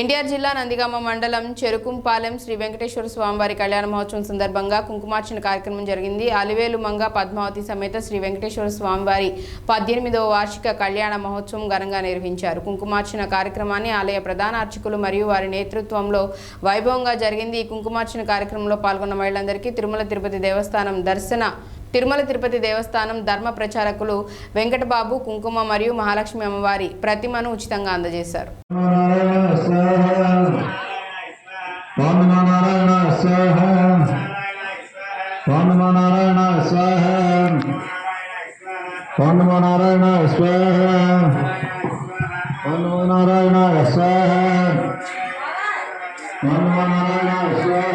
ఎన్టీఆర్ జిల్లా నందిగామ మండలం చెరుకుంపాలెం శ్రీ వెంకటేశ్వర స్వామివారి కళ్యాణ మహోత్సవం సందర్భంగా కుంకుమార్చన కార్యక్రమం జరిగింది. అలివేలు మంగ పద్మావతి సమేత శ్రీ వెంకటేశ్వర స్వామివారి పద్దెనిమిదవ వార్షిక కళ్యాణ మహోత్సవం ఘనంగా నిర్వహించారు. కుంకుమార్చన కార్యక్రమాన్ని ఆలయ ప్రధాన అర్చకులు మరియు వారి నేతృత్వంలో వైభవంగా జరిగింది. ఈ కుంకుమార్చన కార్యక్రమంలో పాల్గొన్న మహిళలందరికీ తిరుమల తిరుపతి దేవస్థానం దర్శన తిరుమల తిరుపతి దేవస్థానం ధర్మ ప్రచారకులు వెంకటబాబు కుంకుమ మరియు మహాలక్ష్మి అమ్మవారి ప్రతిమను ఉచితంగా అందజేశారు. నారాయణ స్వాహ ఓం నమో నారాయణ స్వాహ ఓం నమో నారాయణ స్వాహ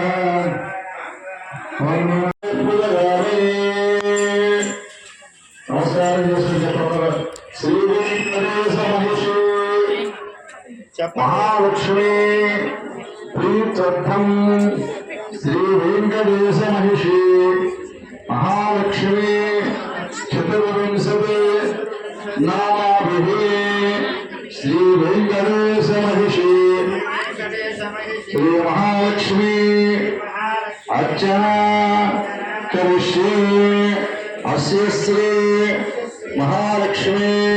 ఓం మహాలక్ష్మి ప్రీత్యర్థం శ్రీ వెంకటేశ మహిషి మహాలక్ష్మి చతుర్వింశతి నామాభి శ్రీ వెంకటేశ మహిషి శ్రీ మహాలక్ష్మి అర్చన కరిష్యే అస్య శ్రీ మహాలక్ష్మి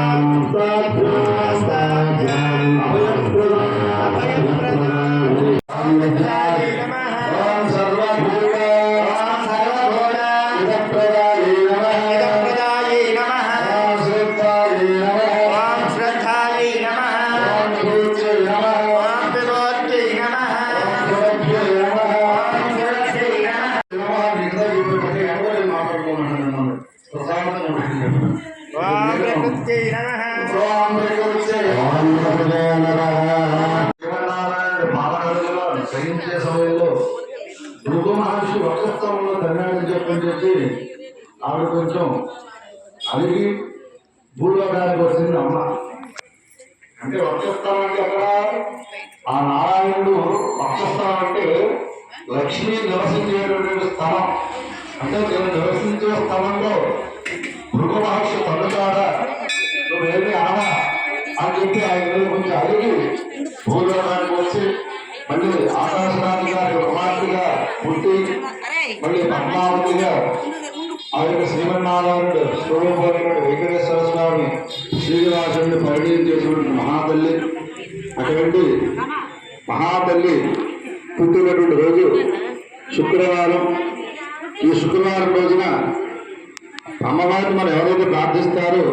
ఓం ప్రకృత్యై నమః సహించే సమయంలో భృగు మహర్షి వక్షస్థంలో ధన్యాన్ని చెప్పని చెప్పి ఆవిడ కొంచెం అలిగి భూలోకానికి వచ్చింది అమ్మ అంటే వక్షస్థలం అంటే అక్కడ ఆ నారాయణుడు వక్షస్థలం అంటే లక్ష్మీ నివసించేటటువంటి స్థలం అంటే నేను నివసించే స్థలంలో భృగు మహర్షి పొందుతాడ అని ఆయన కొంచెం అడిగి భూలోకానికి వచ్చి మళ్ళీ ఆకాశరాజు గారి కుమార్తెగా పుట్టి మళ్ళీ పద్మావతిగా ఆ యొక్క శ్రీమన్నారాయణుడు స్వరూపమైనటువంటి వెంకటేశ్వర స్వామి శ్రీనివాసుడిని పరిణయం చేసినటువంటి మహాతల్లి. అటువంటి మహాతల్లి పుట్టినటువంటి రోజు శుక్రవారం. ఈ శుక్రవారం రోజున అమ్మవారిని మనం ఎవరైతే ప్రార్థిస్తారో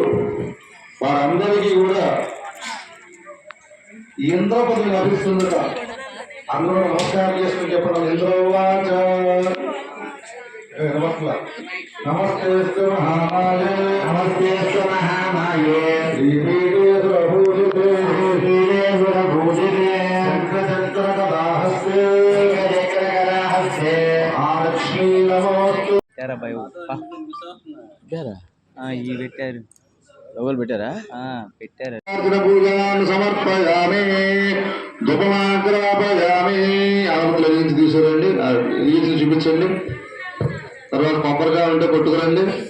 వారందరికీ కూడా ఇంద్రపదవి లభిస్తుందట. అందరూ నమస్కారం చేసుకుని చెప్పడం. ఇంద్రవాచ. నమస్తే మహామాయ. నమస్తే మహామాయే. మహాలక్ష్మీ నమోస్తు. ఇవి పెట్టారు. ఎవరు పెట్టారా? పెట్టారు. తీసుకురండి. చూపించండి. తర్వాత కొబ్బరికాయ ఉంటే కొట్టుకురండి.